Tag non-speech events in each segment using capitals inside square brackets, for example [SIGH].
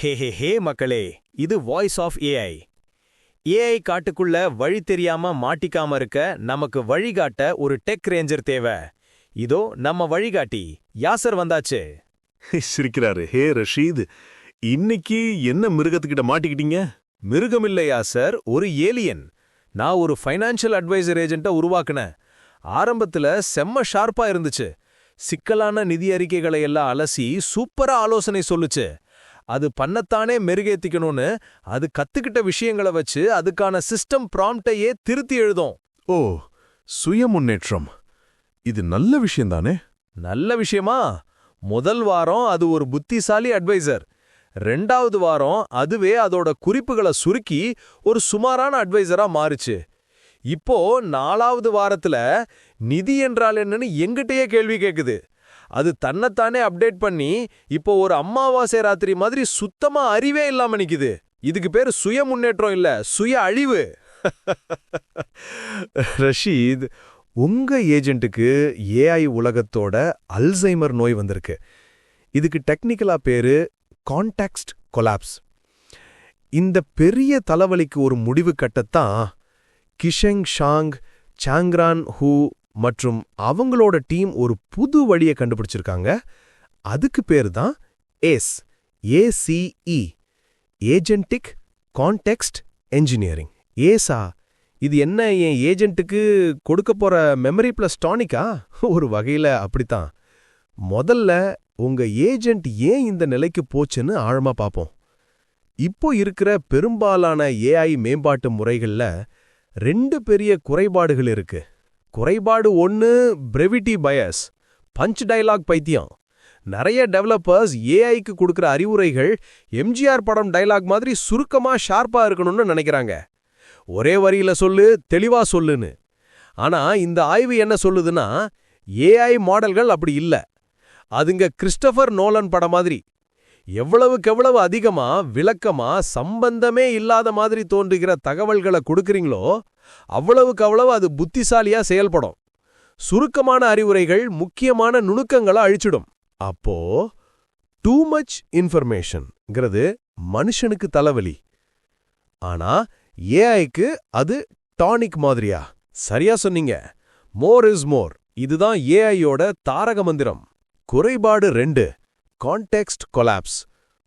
ஹே ஹே ஹே மக்களே இது voice of AI AI காட்டுக்குள்ள வழி தெரியாம மாட்டிக்காம இருக்க நமக்கு வழிகாட்ட ஒரு டெக் ரேஞ்சர் தேவை. இதோ நம்ம வழிகாட்டி யாசர் வந்தாச்சு. [LAUGHS] சிரிக்கிறாரு. ஹே ரஷீத் இன்னைக்கு என்ன மிருகத்துக்கிட்ட மாட்டிக்கிட்டீங்க? மிருகம் இல்லையா சார் ஒரு ஏலியன். நான் ஒரு ஃபைனான்ஷியல் அட்வைசர் ஏஜென்ட்டை உருவாக்குனேன். ஆரம்பத்துல செம்ம ஷார்ப்பா இருந்துச்சு. சிக்கலான நிதி அறிக்கைகளை எல்லாம் அலசி சூப்பரா ஆலோசனை சொல்லுச்சு. அது பண்ணத்தானே மெருகேத்திக்கணும்னு அது கத்துக்கிட்ட விஷயங்களை வச்சு அதுக்கான சிஸ்டம் ப்ராம்ப்டையே திருத்தி எழுதும். ஓ சுய முன்னேற்றம். இது நல்ல விஷயம்தானே நல்ல விஷயமா? முதல் வாரம் அது ஒரு புத்திசாலி அட்வைசர் ரெண்டாவது வாரம் அதுவே அதோட குறிப்புகளை சுருக்கி ஒரு சுமாரான அட்வைசரா மாறுச்சு. இப்போ நாலாவது வாரத்துல நிதி என்றால் என்னன்னு எங்கிட்டயே கேள்வி கேக்குது. அது தன்னைத்தானே அப்டேட் பண்ணி இப்போ ஒரு அம்மாவாசை ராத்திரி மாதிரி சுத்தமா அறிவே இல்லாம நிக்குது. இதுக்கு பேர் சுய முன்னேற்றம் இல்ல சுய அழிவு. [LAUGHS] ரஷீத் உங்க ஏஜென்ட்டுக்கு ஏஐ உலகத்தோட அல்சைமர் நோய் வந்திருக்கு. இதுக்கு டெக்னிக்கலா பேரு கான்டெக்ஸ்ட் கொலாப்ஸ் இந்த பெரிய தலைவலிக்கு ஒரு முடிவு கட்டத்தான் கிஷெங் ஷாங் சாங்ரான் ஹூ மற்றும் அவங்களோட டீம் ஒரு புது வழியை கண்டுபிடிச்சிருக்காங்க. அதுக்கு பேர் தான் ace ACE agentic context engineering ஏசா இது என்ன என் ஏஜென்ட்டுக்கு கொடுக்க போற மெமரி பிளஸ் டானிக்கா ஒரு வகையில அப்படித்தான். முதல்ல உங்க ஏஜென்ட் ஏன் இந்த நிலைக்கு போச்சுன்னு ஆழமா பார்ப்போம் இப்போ இருக்கிற பெரும்பாலான ஏஐ மேம்பாட்டு முறைகள்ல ரெண்டு பெரிய குறைபாடுகள் இருக்கு. குறைபாடு ஒன்னு பிரெவிட்டி பயஸ் பஞ்ச் டயலாக் பைத்தியம். நிறைய டெவலப்பர்ஸ் ஏஐக்கு கொடுக்குற அறிவுரைகள் எம்ஜிஆர் படம் டயலாக் மாதிரி சுருக்கமா ஷார்ப்பா இருக்கணும்னு நினைக்கிறாங்க. ஒரே வரியில சொல்லு தெளிவா சொல்லுன்னு. ஆனா இந்த ஆய்வு என்ன சொல்லுதுன்னா ஏஐ மாடல்கள் அப்படி இல்ல. அதுங்க கிறிஸ்டபர் நோலன் படம் மாதிரி. எவ்வளவுக்கெவ்வளவு அதிகமா விளக்கமா சம்பந்தமே இல்லாத மாதிரி தோன்றுகிற தகவல்களை கொடுக்குறீங்களோ அவ்வளவுக்கு அவ்வளவு அது புத்திசாலியா செயல்படும். சுருக்கமான அறிவுரைகள் முக்கியமான நுணுக்கங்களை அழிச்சிடும். அப்போ டூ மச் இன்ஃபர்மேஷன்ங்கிறது மனுஷனுக்கு தலைவலி. ஆனா ஏஐக்கு அது டானிக் மாதிரியா? சரியா சொன்னீங்க. மோர் இஸ் மோர் இதுதான் ஏஐயோட தாரக மந்திரம். குறைபாடு ரெண்டு. கான்டெக்ஸ்ட் கொலாப்ஸ்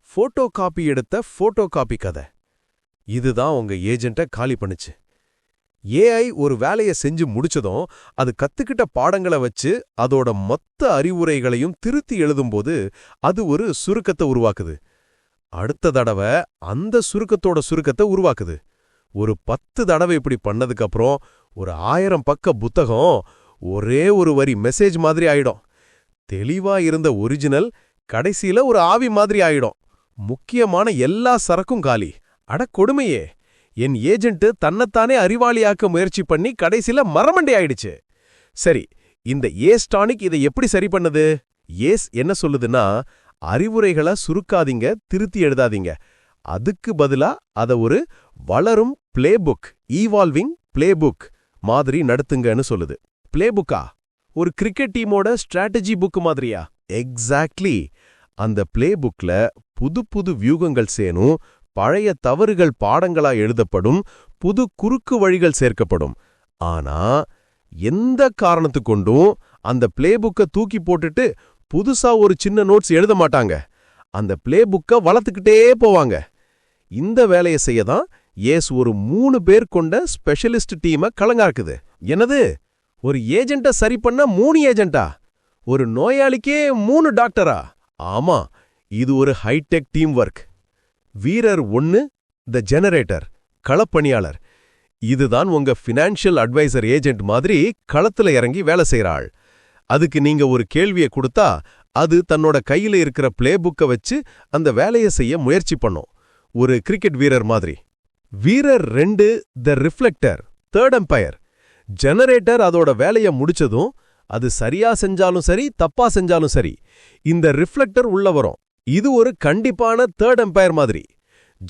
ஃபோட்டோ காப்பி எடுத்த ஃபோட்டோ காப்பி கதை. இதுதான் உங்க ஏஜென்ட்டை காலி பண்ணுச்சு. ஏஐ ஒரு வேலையை செஞ்சு முடிச்சதும் அது கத்துக்கிட்ட பாடங்களை வச்சு அதோட மொத்த அறிவுரைகளையும் திருத்தி எழுதும்போது அது ஒரு சுருக்கத்தை உருவாக்குது. அடுத்த தடவை அந்த சுருக்கத்தோட சுருக்கத்தை உருவாக்குது. ஒரு பத்து தடவை இப்படி பண்ணதுக்கப்புறம் ஒரு ஆயிரம் பக்க புத்தகம் ஒரே ஒரு வரி மெசேஜ் மாதிரி ஆயிடும். தெளிவா இருந்த ஒரிஜினல் கடைசியில ஒரு ஆவி மாதிரி ஆயிடும். முக்கியமான எல்லா சரக்கும் காலி. அட கொடுமையே! என் ஏஜென்ட் தன்னைத்தானே அறிவாளியாக்க முயற்சி பண்ணி கடைசியில மரமண்டி ஆயிடுச்சு. சரி இந்த ஏஸ் டானிக் இதை எப்படி சரி பண்ணுது? ஏஸ் என்ன சொல்லுதுன்னா அறிவுரைகளை சுருக்காதீங்க திருத்தி எழுதாதீங்க. அதுக்கு பதிலா அத ஒரு வளரும் பிளேபுக் ஈவால்விங் பிளேபுக் மாதிரி நடத்துங்கன்னு சொல்லுது. பிளேபுக்கா ஒரு கிரிக்கெட் டீமோட ஸ்ட்ராட்டஜி புக் மாதிரியா? எக்ஸாக்ட்லி அந்த பிளே புக்ல புது புது வியூகங்கள் சேனும் பழைய தவறுகள் பாடங்களா எழுதப்படும் புது குறுக்கு வழிகள் சேர்க்கப்படும். ஆனா எந்த காரணத்து கொண்டும் அந்த பிளே புக்கை தூக்கி போட்டுட்டு புதுசா ஒரு சின்ன நோட்ஸ் எழுத மாட்டாங்க. அந்த பிளே புக்கை வளர்த்துக்கிட்டே போவாங்க. இந்த வேலையை செய்ய தான் ஏஸ் ஒரு மூணு பேர் கொண்ட ஸ்பெஷலிஸ்ட் டீமை கலங்காக்குது என்னது? ஒரு ஏஜென்ட்ட சரி பண்ண மூணு ஏஜென்ட்டா ஒரு நோயாளிக்கே மூணு டாக்டரா ஆமா இது ஒரு ஹைடெக் டீம் ஒர்க் வீரர் ஒன்னு த ஜெனரேட்டர் களப்பணியாளர். இதுதான் உங்க ஃபினான்ஷியல் அட்வைசர் ஏஜென்ட் மாதிரி களத்துல இறங்கி வேலை செய்யறாள் அதுக்கு நீங்க ஒரு கேள்வியை கொடுத்தா அது தன்னோட கையில இருக்கிற பிளே புக்கை வச்சு அந்த வேலையை செய்ய முயற்சி பண்ணும். ஒரு கிரிக்கெட் வீரர் மாதிரி. வீரர் ரெண்டு the reflector third umpire generator அதோட வேலைய முடிச்சதும் அது சரியா செஞ்சாலும் சரி தப்பா செஞ்சாலும் சரி இந்த ரிஃப்ளெக்டர் உள்ள வரும். இது ஒரு கண்டிப்பான தேர்ட் எம்பையர் மாதிரி.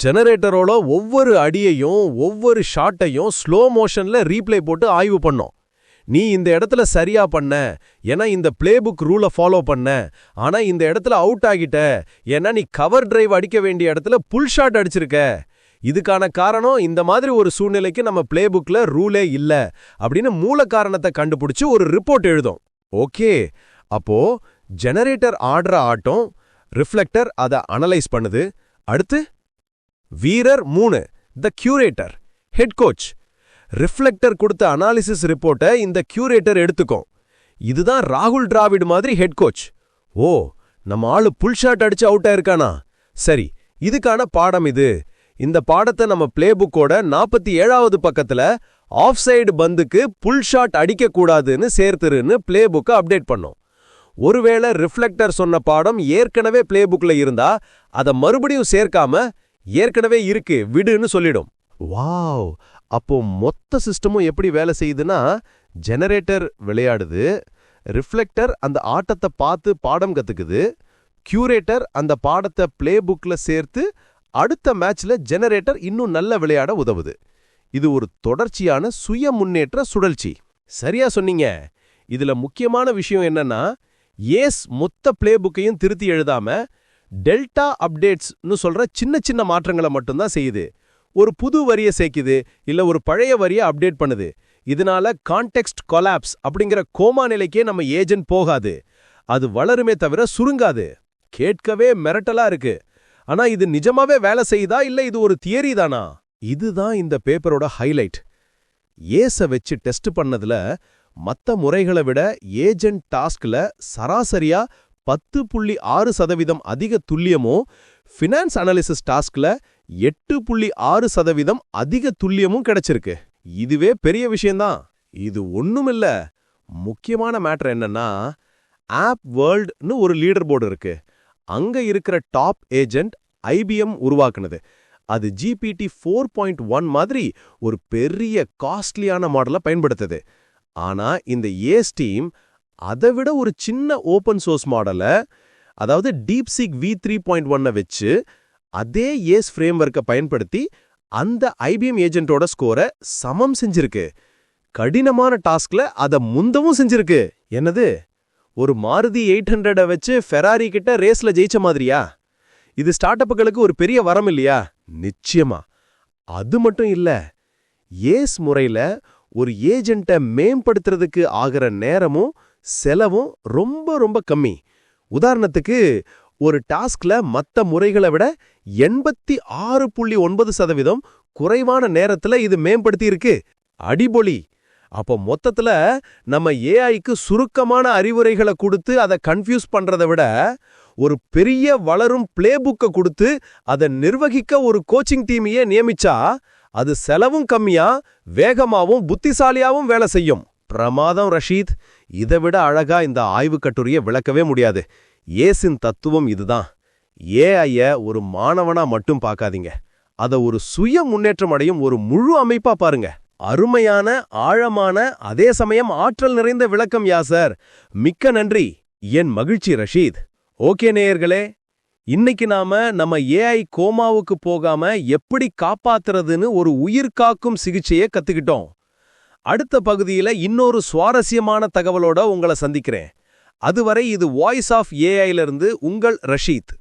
ஜெனரேட்டரோட ஒவ்வொரு அடியையும் ஒவ்வொரு ஷாட்டையும் ஸ்லோ மோஷன்ல ரீப்ளே போட்டு ஆய்வு பண்ணோம். நீ இந்த இடத்துல சரியா பண்ண ஏன்னா இந்த பிளேபுக் ரூலை ஃபாலோ பண்ண ஆனா இந்த இடத்துல அவுட் ஆகிட்ட ஏன்னா நீ கவர் டிரைவ் அடிக்க வேண்டிய இடத்துல புல் ஷாட் அடிச்சிருக்க. இதுக்கான காரணம் இந்த மாதிரி ஒரு சூழ்நிலைக்கு நம்ம பிளேபுக்ல ரூலே இல்ல அப்படின்னு மூல காரணத்தை கண்டுபிடிச்சு ஒரு ரிப்போர்ட் எழுதும். ஓகே அப்போ ஜெனரேட்டர் ஆடுற ஆட்டம் ரிஃப்ளெக்டர் அதை அனலைஸ் பண்ணுது. அடுத்து வீரர் மூணு the curator head coach reflector கொடுத்த அனாலிசிஸ் ரிப்போர்ட்டை இந்த கியூரேட்டர் எடுத்துக்கும். இதுதான் ராகுல் டிராவிட் மாதிரி ஹெட் கோச் ஓ நம்ம ஆளு புல் ஷாட் அடிச்சு அவுட் ஆயிருக்கானா? சரி இதுக்கான பாடம் இது. இந்த பாடத்தை நம்ம பிளே புக்கோட நாற்பத்தி ஏழாவது பக்கத்துல ஆஃப் சைடு பந்துக்கு புல் ஷாட் அடிக்கக்கூடாதுன்னு சேர்த்துருன்னு பிளே புக்கை அப்டேட் பண்ணோம். ஒருவேளை ரிஃப்ளெக்டர் சொன்ன பாடம் ஏற்கனவே பிளே புக்ல இருந்தா அதை மறுபடியும் சேர்க்காம ஏற்கனவே இருக்கு விடுன்னு சொல்லிடும். வாவ்! அப்போ மொத்த சிஸ்டமும் எப்படி வேலை செய்யுதுன்னா ஜெனரேட்டர் விளையாடுது ரிஃப்ளெக்டர் அந்த ஆட்டத்தை பார்த்து பாடம் கத்துக்குது கியூரேட்டர் அந்த பாடத்தை பிளே புக்ல சேர்த்து அடுத்த மேட்ச்ல ஜெனரேட்டர் இன்னும் நல்ல விளையாட உதவுது. இது ஒரு தொடர்ச்சியான சுய முன்னேற்ற சுழற்சி. சரியா சொன்னீங்க. இதுல முக்கியமான விஷயம் என்னன்னா ஏஸ் மொத்த பிளே புக்கையும் திருத்தி எழுதாம டெல்டா அப்டேட்ஸ்னு சொல்ற சின்ன சின்ன மாற்றங்களை மட்டும்தான் செய்யுது. ஒரு புது வரியை சேர்க்குது இல்ல ஒரு பழைய வரியை அப்டேட் பண்ணுது. இதனால கான்டெக்ஸ்ட் கொலாப்ஸ் அப்படிங்கிற கோமா நிலைக்கே நம்ம ஏஜென்ட் போகாது. அது வளருமே தவிர சுருங்காது. கேட்கவே மிரட்டலா இருக்கு. ஆனா இது நிஜமாவே வேலை செய்யுதா இல்ல இது ஒரு தியரி தானா? இதுதான் இந்த பேப்பரோட ஹைலைட் ஏச வச்சு டெஸ்ட் பண்ணதுல மத்த முறைகளை விட ஏஜென்ட் டாஸ்க்ல சராசரியா பத்து புள்ளி ஆறு சதவீதம் அதிக துல்லியமும் ஃபினான்ஸ் அனாலிசிஸ் டாஸ்க்ல எட்டு புள்ளி ஆறு சதவீதம் அதிக துல்லியமும் கிடைச்சிருக்கு. இதுவே பெரிய விஷயம்தான். இது ஒண்ணுமில்ல. முக்கியமான மேட்டர் என்னன்னா ஆப் வேர்ல்டுன்னு ஒரு லீடர் போர்டு இருக்கு. அங்க இருக்கிற டாப் ஏஜென்ட் ஐபிஎம் உருவாக்குனது. அது ஜிபிடி ஃபோர் பாயிண்ட் ஒன் மாதிரி ஒரு பெரிய காஸ்ட்லியான மாடலை பயன்படுத்துது. ஆனா இந்த ஏஸ் டீம் அதை விட ஒரு சின்ன ஓப்பன் சோர்ஸ் மாடலை அதாவது டீப்சிக் வி த்ரீ பாயிண்ட் ஒன்னை வச்சு அதே ஏஸ் ஃப்ரேம் ஒர்க்கை பயன்படுத்தி அந்த ஐபிஎம் ஏஜென்ட்டோட ஸ்கோரை சமம் செஞ்சிருக்கு. கடினமான டாஸ்க்ல அதை முந்தவும் செஞ்சிருக்கு. என்னது? ஒரு மாருதி எயிட் ஹண்ட்ரடை வச்சு ஃபெராரி கிட்ட ரேஸ்ல ஜெயிச்ச மாதிரியா? இது ஸ்டார்ட் அப்புகளுக்கு ஒரு பெரிய வரம் இல்லையா? நிச்சயமா. அது மட்டும் இல்ல ஏஸ் முறையில ஒரு ஏஜென்ட்டை மேம்படுத்துறதுக்கு ஆகிற நேரமும் செலவும் ரொம்ப ரொம்ப கம்மி. உதாரணத்துக்கு ஒரு டாஸ்க்ல மத்த முறைகளை விட எண்பத்தி ஆறு புள்ளி ஒன்பது சதவீதம் குறைவான நேரத்துல இது மேம்படுத்தி இருக்கு அடிபொலி. அப்போ மொத்தத்துல நம்ம ஏஐக்கு சுருக்கமான அறிவுரைகளை கொடுத்து அதை கன்ஃபியூஸ் பண்ணுறதை விட ஒரு பெரிய வளரும் பிளேபுக்கை கொடுத்து அதை நிர்வகிக்க ஒரு கோச்சிங் டீமையே நியமிச்சா அது செலவும் கம்மியா வேகமாவும் புத்திசாலியாவும் வேலை செய்யும். பிரமாதம் ரஷீத். இதை விட அழகா இந்த ஆய்வுக் கட்டுரையை விளக்கவே முடியாது. ஏசின் தத்துவம் இதுதான். ஏஐய ஒரு மாணவனா மட்டும் பார்க்காதீங்க. அத ஒரு சுய முன்னேற்றம் அடையும் ஒரு முழு அமைப்பா பாருங்க. அருமையான ஆழமான அதே சமயம் ஆற்றல் நிறைந்த விளக்கம் யாசர் மிக்க நன்றி. என் மகிழ்ச்சி ரஷீத். ஓகே நேயர்களே. இன்னைக்கு நாம நம்ம ஏஐ கோமாவுக்கு போகாம எப்படி காப்பாத்துறதுன்னு ஒரு உயிர் காக்கும் சிகிச்சையை கத்துக்கிட்டோம். அடுத்த பகுதியில இன்னொரு சுவாரஸ்யமான தகவலோட உங்களை சந்திக்கிறேன். அதுவரை இது வாய்ஸ் ஆஃப் ஏஐல இருந்து உங்கள் ரஷீத்.